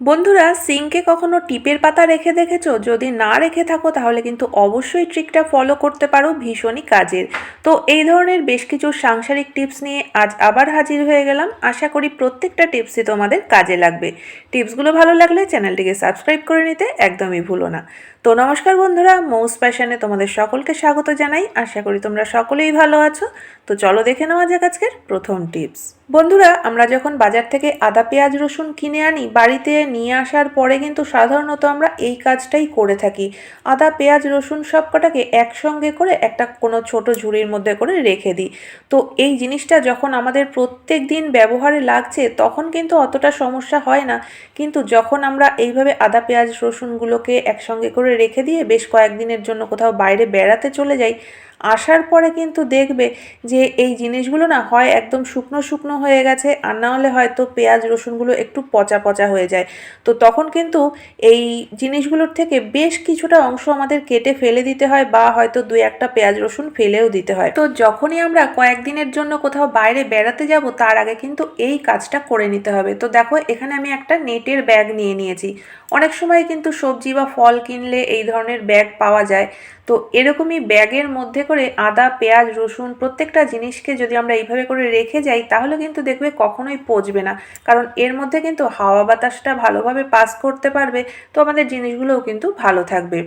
বন্ধুরা সিঙ্কে কখনো টিপের পাতা রেখে দেখেছ? যদি না রেখে থাকো, তাহলে কিন্তু অবশ্যই ট্রিকটা ফলো করতে পারো ভীষণই কাজের। তো এই ধরনের বেশ কিছু সাংসারিক টিপস নিয়ে আজ আবার হাজির হয়ে গেলাম। আশা করি প্রত্যেকটা টিপসই তোমাদের কাজে লাগবে। টিপসগুলো ভালো লাগলে চ্যানেলটিকে সাবস্ক্রাইব করে নিতে একদমই ভুলো না। তো নমস্কার বন্ধুরা, মৌস প্যাশনে তোমাদের সকলকে স্বাগত জানাই। আশা করি তোমরা সকলেই ভালো আছো। তো চলো দেখে নেওয়া যাক আজকের প্রথম টিপস। বন্ধুরা, আমরা যখন বাজার থেকে আদা, পেঁয়াজ, রসুন কিনে আনি, বাড়িতে নিয়ে আসার পরে কিন্তু সাধারণত আমরা এই কাজটাই করে থাকি। আদা, পেঁয়াজ, রসুন সব কটাকে একসঙ্গে করে একটা কোনো ছোট ঝুড়ির মধ্যে করে রেখে দিই। তো এই জিনিসটা যখন আমাদের প্রত্যেক দিন ব্যবহারে লাগছে, তখন কিন্তু অতটা সমস্যা হয় না। কিন্তু যখন আমরা এইভাবে আদা, পেঁয়াজ, রসুনগুলোকে একসঙ্গে করে রেখে দিয়ে বেশ কয়েকদিনের জন্য কোথাও বাইরে বেড়াতে চলে যাই, আসার পরে কিন্তু দেখবে যে এই জিনিসগুলো না হয় একদম শুকনো শুকনো হয়ে গেছে, আর না হলে হয়তো পেঁয়াজ, রসুনগুলো একটু পচা পচা হয়ে যায়। তো তখন কিন্তু এই জিনিসগুলোর থেকে বেশ কিছুটা অংশ আমাদের কেটে ফেলে দিতে হয় বা হয়তো দুই একটা পেঁয়াজ, রসুন ফেলেও দিতে হয়। তো যখনই আমরা কয়েকদিনের জন্য কোথাও বাইরে বেড়াতে যাব, তার আগে কিন্তু এই কাজটা করে নিতে হবে। তো দেখো, এখানে আমি একটা নেটের ব্যাগ নিয়ে নিয়েছি। অনেক সময় কিন্তু সবজি বা ফল কিনলে এই ধরনের ব্যাগ পাওয়া যায়। তো এরকমই ব্যাগের মধ্যে করে আদা, পেঁয়াজ, রসুন প্রত্যেকটা জিনিসকে যদি আমরা এইভাবে করে রেখে যাই, তাহলে কিন্তু দেখবে কখনোই পচবে না। কারণ এর মধ্যে কিন্তু হাওয়া বাতাসটা ভালোভাবে পাস করতে পারবে, তো আমাদের জিনিসগুলোও কিন্তু ভালো থাকবে।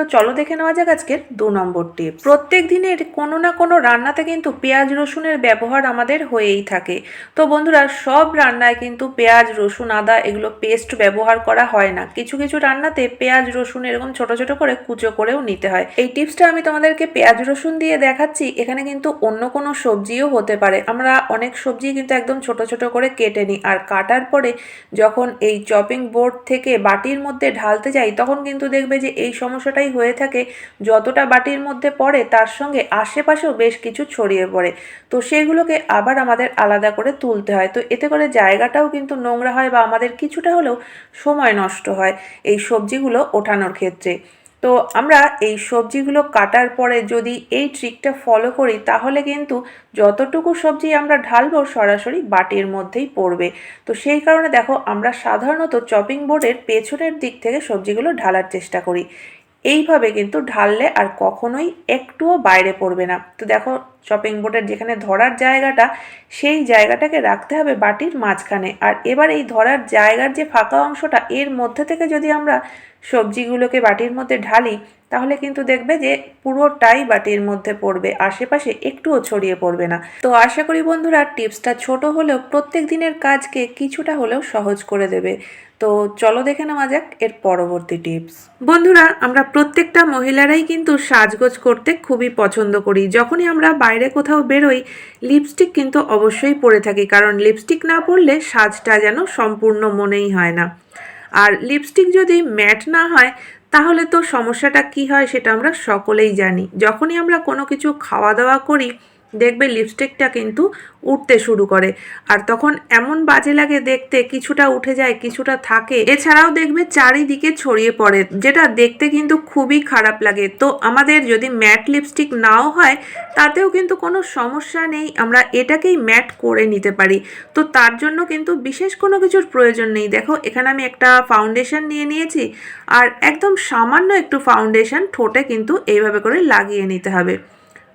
তো চলো দেখে নেওয়া যাক আজকের দু নম্বর টিপ প্রত্যেক দিনের কোনো না কোনো রান্নাতে কিন্তু পেঁয়াজ রসুনের ব্যবহার আমাদের হয়েই থাকে। তো বন্ধুরা, সব রান্নায় কিন্তু পেঁয়াজ, রসুন, আদা এগুলো পেস্ট ব্যবহার করা হয় না। কিছু কিছু রান্নাতে পেঁয়াজ, রসুন এরকম ছোট ছোট করে কুচো করেও নিতে হয়। এই টিপসটা আমি তোমাদেরকে পেঁয়াজ, রসুন দিয়ে দেখাচ্ছি। এখানে কিন্তু অন্য কোনো সবজিও হতে পারে। আমরা অনেক সবজি কিন্তু একদম ছোট ছোট করে কেটে নিই। আর কাটার পরে যখন এই চপিং বোর্ড থেকে বাটির মধ্যে ঢালতে যাই, তখন কিন্তু দেখবে যে এই সমস্যাটাই হয়ে থাকে। যতটা বাটির মধ্যে পড়ে, তার সঙ্গে আশেপাশেও বেশ কিছু ছড়িয়ে পড়ে। তো সেগুলোকে আবার আমাদের আলাদা করে তুলতে হয়। তো এতে করে জায়গাটাও কিন্তু নোংরা হয় বা আমাদের কিছুটা হলেও সময় নষ্ট হয় এই সবজিগুলো ওঠানোর ক্ষেত্রে। তো আমরা এই সবজিগুলো কাটার পরে যদি এই ট্রিকটা ফলো করি, তাহলে কিন্তু যতটুকু সবজি আমরা ঢালবো সরাসরি বাটির মধ্যেই পড়বে। তো সেই কারণে দেখো, আমরা সাধারণত চপিং বোর্ডের পেছনের দিক থেকে সবজিগুলো ঢালার চেষ্টা করি। এইভাবে কিন্তু ঢাললে আর কখনোই একটুও বাইরে পড়বে না। তো দেখো শপিং বোর্ডের যেখানে ধরার জায়গাটা, সেই জায়গাটাকে রাখতে হবে বাটির মাঝখানে। আর এবার এই ধরার জায়গার যে ফাঁকা অংশটা, এর মধ্যে থেকে যদি আমরা সবজিগুলোকে বাটির মধ্যে ঢালি, তাহলে কিন্তু দেখবে যে পুরোটাই বাটির মধ্যে পড়বে, আশেপাশে একটুও ছড়িয়ে পড়বে না। তো আশা করি বন্ধুরা, টিপসটা ছোট হলেও প্রত্যেক দিনের কাজকে কিছুটা হলেও সহজ করে দেবে। তো চলো দেখে নেওয়া যাক এর পরবর্তী টিপস। বন্ধুরা, আমরা প্রত্যেকটা মহিলারাই কিন্তু সাজগোজ করতে খুবই পছন্দ করি। যখনই আমরা বাইরে কোথাও বেরোই লিপস্টিক কিন্তু অবশ্যই পরে থাকি, কারণ লিপস্টিক না পরলে সাজটা যেন সম্পূর্ণ মনেই হয় না। আর লিপস্টিক যদি ম্যাট না হয়, তাহলে তো সমস্যাটা কি হয় সেটা আমরা সকলেই জানি। যখনই আমরা কোনো কিছু খাওয়া দাওয়া করি দেখবে লিপস্টিকটা কিন্তু উঠতে শুরু করে। আর তখন এমন বাজে লাগে দেখতে, কিছুটা উঠে যায়, কিছুটা থাকে। এছাড়াও দেখবে চারিদিকে ছড়িয়ে পড়ে, যেটা দেখতে কিন্তু খুবই খারাপ লাগে। তো আমাদের যদি ম্যাট লিপস্টিক নাও হয়, তাতেও কিন্তু কোনো সমস্যা নেই, আমরা এটাকেই ম্যাট করে নিতে পারি। তো তার জন্য কিন্তু বিশেষ কোনো কিছুর প্রয়োজন নেই। দেখো, এখানে আমি একটা ফাউন্ডেশন নিয়ে নিয়েছি, আর একদম সামান্য একটু ফাউন্ডেশন ঠোঁটে কিন্তু এইভাবে করে লাগিয়ে নিতে হবে।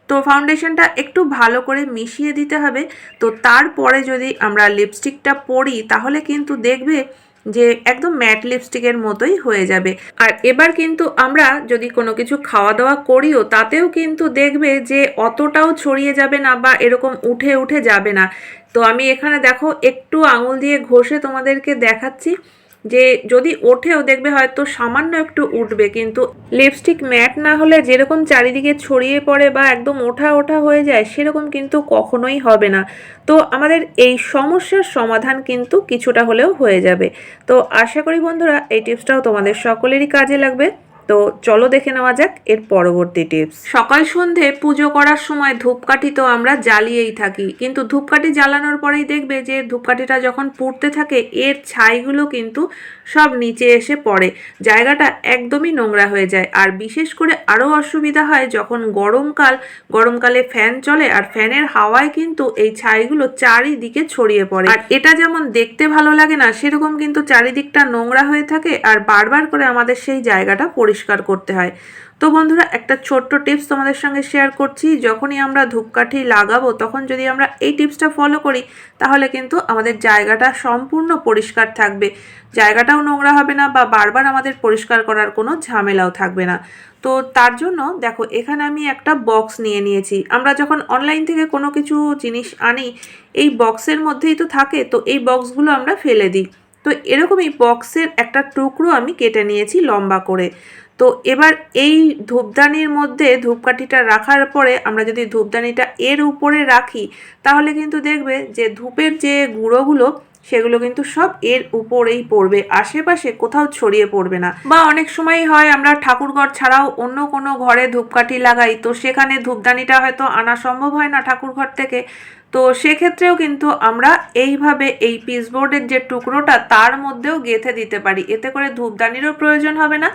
তো ফাউন্ডেশনটা একটু ভালো করে মিশিয়ে দিতে হবে। তো তারপরে যদি আমরা লিপস্টিকটা পরি, তাহলে কিন্তু দেখবে যে একদম ম্যাট লিপস্টিকের মতোই হয়ে যাবে। আর এবার কিন্তু আমরা যদি কোনো কিছু খাওয়া দাওয়া করিও, তাতেও কিন্তু দেখবে যে অতটাও ছড়িয়ে যাবে না বা এরকম উঠে উঠে যাবে না। তো আমি এখানে দেখো, একটু আঙুল দিয়ে ঘষে তোমাদেরকে দেখাচ্ছি। যে যদি ওঠেও দেখবে হয়তো সামান্য একটু উঠবে, কিন্তু লিপস্টিক ম্যাট না হলে যেরকম চারিদিকে ছড়িয়ে পড়ে বা একদম ওঠা ওঠা হয়ে যায়, সেরকম কিন্তু কখনোই হবে না। তো আমাদের এই সমস্যার সমাধান কিন্তু কিছুটা হলেও হয়ে যাবে। তো আশা করি বন্ধুরা, এই টিপসটাও তোমাদের সকলেরই কাজে লাগবে। তো চলো দেখে নেওয়া যাক এর পরবর্তী টিপস সকাল সন্ধে পুজো করার সময় ধূপকাঠি তো আমরা জ্বালিয়েই থাকি, কিন্তু ধূপকাঠি জ্বালানোর পরেই দেখবে যে ধূপকাঠিটা যখন পুড়তে থাকে, এর ছাইগুলো কিন্তু সব নিচে এসে পড়ে, জায়গাটা একদমই নোংরা হয়ে যায়। আর বিশেষ করে আরও অসুবিধা হয় যখন গরমকাল, গরমকালে ফ্যান চলে আর ফ্যানের হাওয়ায় কিন্তু এই ছাইগুলো চারিদিকে ছড়িয়ে পড়ে। আর এটা যেমন দেখতে ভালো লাগে না, সেরকম কিন্তু চারিদিকটা নোংরা হয়ে থাকে আর বারবার করে আমাদের সেই জায়গাটা পরিষ্কার করতে হয়। তো বন্ধুরা, একটা ছোট্ট টিপস তোমাদের সঙ্গে শেয়ার করছি। যখনই আমরা ধূপকাঠি লাগাবো, তখন যদি আমরা এই টিপসটা ফলো করি, তাহলে কিন্তু আমাদের জায়গাটা সম্পূর্ণ পরিষ্কার থাকবে। জায়গাটাও নোংরা হবে না বা বারবার আমাদের পরিষ্কার করার কোনো ঝামেলাও থাকবে না। তো তার জন্য দেখো, এখানে আমি একটা বক্স নিয়ে নিয়েছি। আমরা যখন অনলাইন থেকে কোনো কিছু জিনিস আনি, এই বক্সের মধ্যেই তো থাকে, তো এই বক্সগুলো আমরা ফেলে দিই। তো এরকমই বক্সের একটা টুকরো আমি কেটে নিয়েছি লম্বা করে। তো এবার এই ধূপদানির মধ্যে ধূপকাঠিটা রাখার পরে আমরা যদি ধূপদানিটা এর উপরে রাখি, তাহলে কিন্তু দেখবে যে ধূপের যে গুঁড়োগুলো, সেগুলো কিন্তু সব এর উপরেই পড়বে। আশেপাশে কোথাও ছড়িয়ে পড়বে না। বা অনেক সময় হয় আমরা ঠাকুরঘর ছাড়াও অন্য কোনো ঘরে ধূপকাঠি লাগাই, তো সেখানে ধূপদানিটা হয়তো আনা সম্ভব হয় না ঠাকুরঘর থেকে। তো সেক্ষেত্রেও কিন্তু আমরা এইভাবে এই পিসবোর্ডের যে টুকরোটা, তার মধ্যেও গেঁথে দিতে পারি। এতে করে ধূপদানিরও প্রয়োজন হবে না।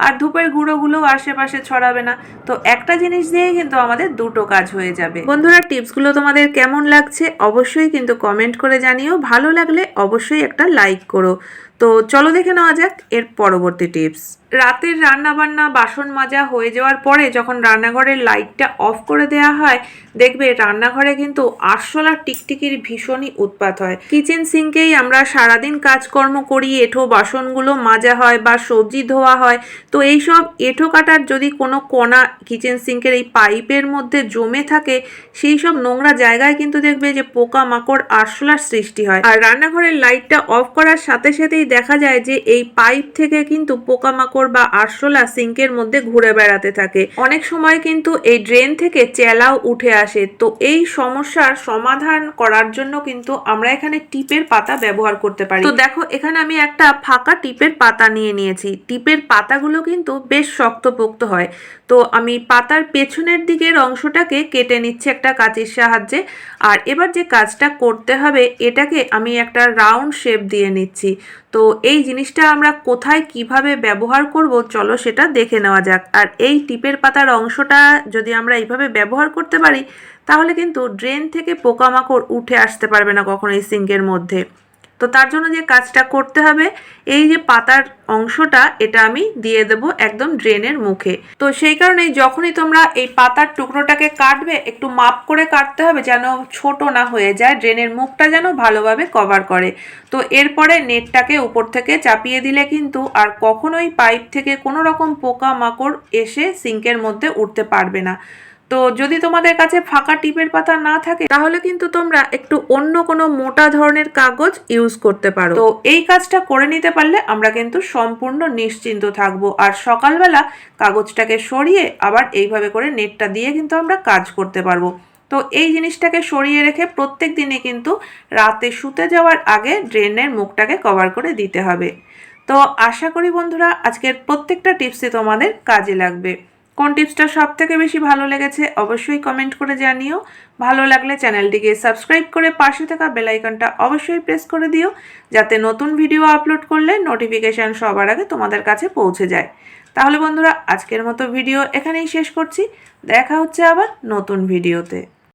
আর ধূপের গুঁড়োগুলোও আশেপাশে ছড়াবে না। তো একটা জিনিস দিয়েই কিন্তু আমাদের দুটো কাজ হয়ে যাবে। বন্ধুরা, টিপসগুলো তোমাদের কেমন লাগছে অবশ্যই কিন্তু কমেন্ট করে জানিও। ভালো লাগলে অবশ্যই একটা লাইক করো। তো চলো দেখে নেওয়া যাক এর পরবর্তী টিপস। রাতের রান্নাবান্না, বাসন মাজা হয়ে যাওয়ার পরে যখন রান্নাঘরের লাইটটা অফ করে দেওয়া হয়, দেখবে রান্নাঘরে কিন্তু আরশোলা টিকটিকির ভীষণই উৎপাত হয়। কিচেন সিঙ্কেই আমরা সারাদিন কাজকর্ম করি, এঁঠো বাসনগুলো মাজা হয় বা সবজি ধোয়া হয় তো এই সব এঁঠো কাটার যদি কোনো কোনা কিচেন সিঙ্কের এই পাইপের মধ্যে জমে থাকে সেই সব নোংরা জায়গায় কিন্তু দেখবে যে পোকা মাকড় আরশোলার সৃষ্টি হয়। আর রান্নাঘরের লাইটটা অফ করার সাথে সাথেই দেখা যায় যে এই পাইপ থেকে কিন্তু পোকামাকড় বা আরশোলা সিঙ্কের মধ্যে ঘুরে বেড়াতে থাকে। অনেক সময় কিন্তু এই ড্রেন থেকে চেলাও উঠে আসে। তো এই সমস্যার সমাধান করার জন্য কিন্তু আমরা এখানে টিপের পাতা ব্যবহার করতে পারি। তো দেখো, এখানে আমি একটা ফাঁকা টিপের পাতা নিয়ে নিয়েছি। টিপের পাতাগুলো কিন্তু বেশ শক্তপোক্ত হয়। তো আমি পাতার পেছনের দিকের অংশটাকে কেটে নিচ্ছি একটা কাঁচির সাহায্যে। আর এবার যে কাজটা করতে হবে, এটাকে আমি একটা রাউন্ড শেপ দিয়ে নিচ্ছি। তো এই জিনিসটা আমরা কোথায় কীভাবে ব্যবহার করব, চলো সেটা দেখে নেওয়া যাক। আর এই টিপের পাতার অংশটা যদি আমরা এইভাবে ব্যবহার করতে পারি, তাহলে কিন্তু ড্রেন থেকে পোকামাকড় উঠে আসতে পারবে না কখনো এই সিঙ্কের মধ্যে। তো তার জন্য যে কাজটা করতে হবে, এই যে পাতার অংশটা, এটা আমি দিয়ে দেব একদম ড্রেনের মুখে। তো সেই কারণেই যখনই তোমরা এই পাতার টুকরোটাকে কাটবে, একটু মাপ করে কাটতে হবে যেন ছোট না হয়ে যায়, ড্রেনের মুখটা যেন ভালোভাবে কভার করে। তো এরপরে নেটটাকে উপর থেকে চাপিয়ে দিলে কিন্তু আর কখনোই পাইপ থেকে কোনো রকম পোকা মাকড় এসে সিঙ্কের মধ্যে উঠতে পারবে না। তো যদি তোমাদের কাছে ফাঁকা টিপের পাতা না থাকে, তাহলে কিন্তু তোমরা একটু অন্য কোনো মোটা ধরনের কাগজ ইউজ করতে পারো। তো এই কাজটা করে নিতে পারলে আমরা কিন্তু সম্পূর্ণ নিশ্চিন্ত থাকব। আর সকালবেলা কাগজটাকে সরিয়ে আবার এইভাবে করে নেটটা দিয়ে কিন্তু আমরা কাজ করতে পারব। তো এই জিনিসটাকে সরিয়ে রেখে প্রত্যেক দিনে কিন্তু রাতে শুতে যাওয়ার আগে ড্রেনের মুখটাকে কভার করে দিতে হবে। তো আশা করি বন্ধুরা, আজকের প্রত্যেকটা টিপসই তোমাদের কাজে লাগবে। কোন টিপসটা সব থেকে বেশি ভালো লেগেছে অবশ্যই কমেন্ট করে জানিও। ভালো লাগলে চ্যানেলটিকে সাবস্ক্রাইব করে পাশে থাকা বেলাইকনটা অবশ্যই প্রেস করে দিও, যাতে নতুন ভিডিও আপলোড করলে নোটিফিকেশান সবার আগে তোমাদের কাছে পৌঁছে যায়। তাহলে বন্ধুরা, আজকের মতো ভিডিও এখানেই শেষ করছি। দেখা হচ্ছে আবার নতুন ভিডিওতে